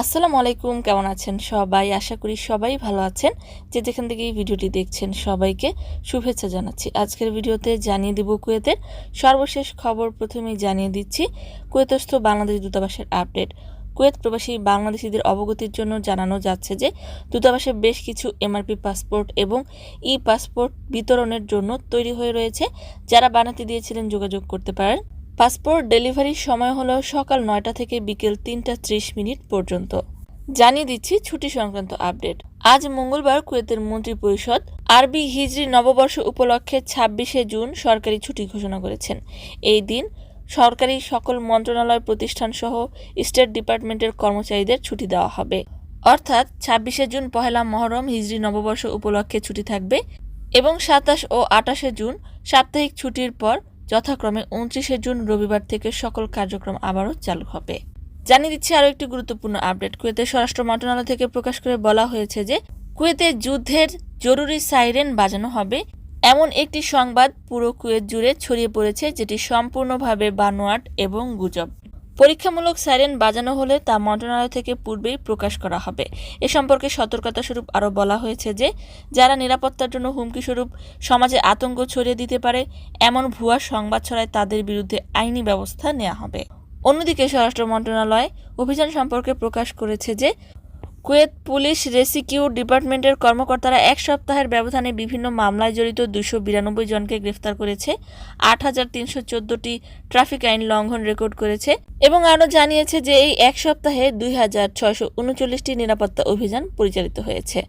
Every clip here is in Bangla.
আসসালামু আলাইকুম, কেমন আছেন সবাই? আশা করি সবাই ভালো আছেন। যে যেখান থেকে এই ভিডিওটি দেখছেন সবাইকে শুভেচ্ছা জানাচ্ছি। আজকের ভিডিওতে জানিয়ে দিব কুয়েতের সর্বশেষ খবর। প্রথমেই জানিয়ে দিচ্ছি, কুয়েতস্থ বাংলাদেশ দূতাবাসের আপডেট। কুয়েত প্রবাসী বাংলাদেশিদের অবগতির জন্য জানানো যাচ্ছে যে, দূতাবাসে বেশ কিছু এমআরপি পাসপোর্ট এবং ই পাসপোর্ট বিতরণের জন্য তৈরি হয়ে রয়েছে। যারা বানাতে দিয়েছিলেন যোগাযোগ করতে পারেন। পাসপোর্ট ডেলিভারির সময় হলো সকাল নয়টা থেকে বিকেল তিনটা ত্রিশ মিনিট পর্যন্ত। জানিয়ে দিচ্ছি ছুটি সংক্রান্ত আপডেট। আজ মঙ্গলবার কুয়েতের মন্ত্রী পরিষদ আরবি হিজরি নববর্ষ উপলক্ষে ছাব্বিশে জুন সরকারি ছুটি ঘোষণা করেছেন। এই দিন সরকারি সকল মন্ত্রণালয় প্রতিষ্ঠান সহ স্টেট ডিপার্টমেন্টের কর্মচারীদের ছুটি দেওয়া হবে। অর্থাৎ ছাব্বিশে জুন পহেলা মহরম হিজরি নববর্ষ উপলক্ষে ছুটি থাকবে এবং সাতাশ ও আটাশে জুন সাপ্তাহিক ছুটির পর যথাক্রমে উনত্রিশে জুন রবিবার থেকে সকল কার্যক্রম আবারও চালু হবে। জানিয়ে দিচ্ছে আরও একটি গুরুত্বপূর্ণ আপডেট। কুয়েতের স্বরাষ্ট্র মন্ত্রণালয় থেকে প্রকাশ করে বলা হয়েছে যে, কুয়েতে যুদ্ধের জরুরি সাইরেন বাজানো হবে। এমন একটি সংবাদ পুরো কুয়েত জুড়ে ছড়িয়ে পড়েছে, যেটি সম্পূর্ণভাবে বানোয়াট এবং গুজব। পরীক্ষামূলক সাইরেন বাজানো হলে তা মন্ত্রণালয় থেকে পূর্বেই প্রকাশ করা হবে। এ সম্পর্কে সতর্কতা স্বরূপ আরও বলা হয়েছে যে, যারা নিরাপত্তার জন্য হুমকি স্বরূপ সমাজে আতঙ্ক ছড়িয়ে দিতে পারে, এমন ভুয়া সংবাদ ছড়ায় তাদের বিরুদ্ধে আইনি ব্যবস্থা নেওয়া হবে। অন্যদিকে স্বরাষ্ট্র মন্ত্রণালয় অভিযান সম্পর্কে প্রকাশ করেছে যে কুয়েত পুলিশ রেসিকিউ ডিপার্টমেন্টের কর্মকর্তারা এক সপ্তাহের ব্যবধানে বিভিন্ন মামলায় জড়িত দুশো বিরানব্বই জনকে গ্রেফতার করেছে। আট হাজার তিনশো চোদ্দটি ট্রাফিক আইন লঙ্ঘন রেকর্ড করেছে এবং আরও জানিয়েছে যে এই এক সপ্তাহে দুই হাজার নিরাপত্তা অভিযান পরিচালিত হয়েছে,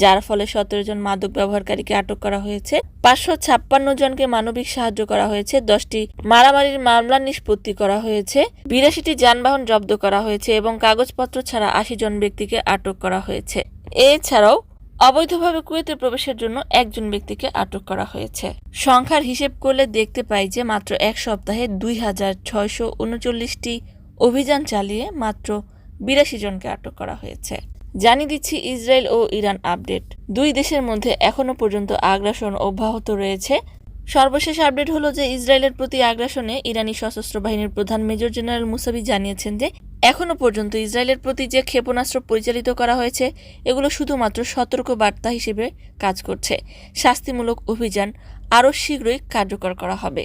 যার ফলে সতেরো জন মাদক ব্যবহারকারীকে আটক করা হয়েছে। পাঁচশো ছাপ্পান্ন জনকে মানবিক সাহায্য করা হয়েছে, দশটি মারামারির মামলা নিষ্পত্তি করা হয়েছে, বিরাশিটি যানবাহন জব্দ করা হয়েছে এবং কাগজপত্র ছাড়া আশি জন ব্যক্তিকে আটক করা হয়েছে। এছাড়াও, অবৈধভাবে কুয়েতে প্রবেশের জন্য একজন ব্যক্তিকে আটক করা হয়েছে। সংখ্যার হিসেব করলে দেখতে পাই যে মাত্র এক সপ্তাহে দুই হাজার ছয়শো উনচল্লিশটি অভিযান চালিয়ে মাত্র বিরাশি জনকে আটক করা হয়েছে। জানিয়ে দিচ্ছি ইসরায়েল ও ইরান আপডেট। দুই দেশের মধ্যে এখনও পর্যন্ত আগ্রাসন অব্যাহত রয়েছে। সর্বশেষ আপডেট হলো যে ইসরায়েলের প্রতি আগ্রাসনে ইরানি সশস্ত্র বাহিনীর প্রধান মেজর জেনারেল মুসাবি জানিয়েছেন যে এখনও পর্যন্ত ইসরায়েলের প্রতি যে ক্ষেপণাস্ত্র পরিচালিত করা হয়েছে, এগুলো শুধুমাত্র সতর্ক বার্তা হিসেবে কাজ করছে। শাস্তিমূলক অভিযান আরও শীঘ্রই কার্যকর করা হবে।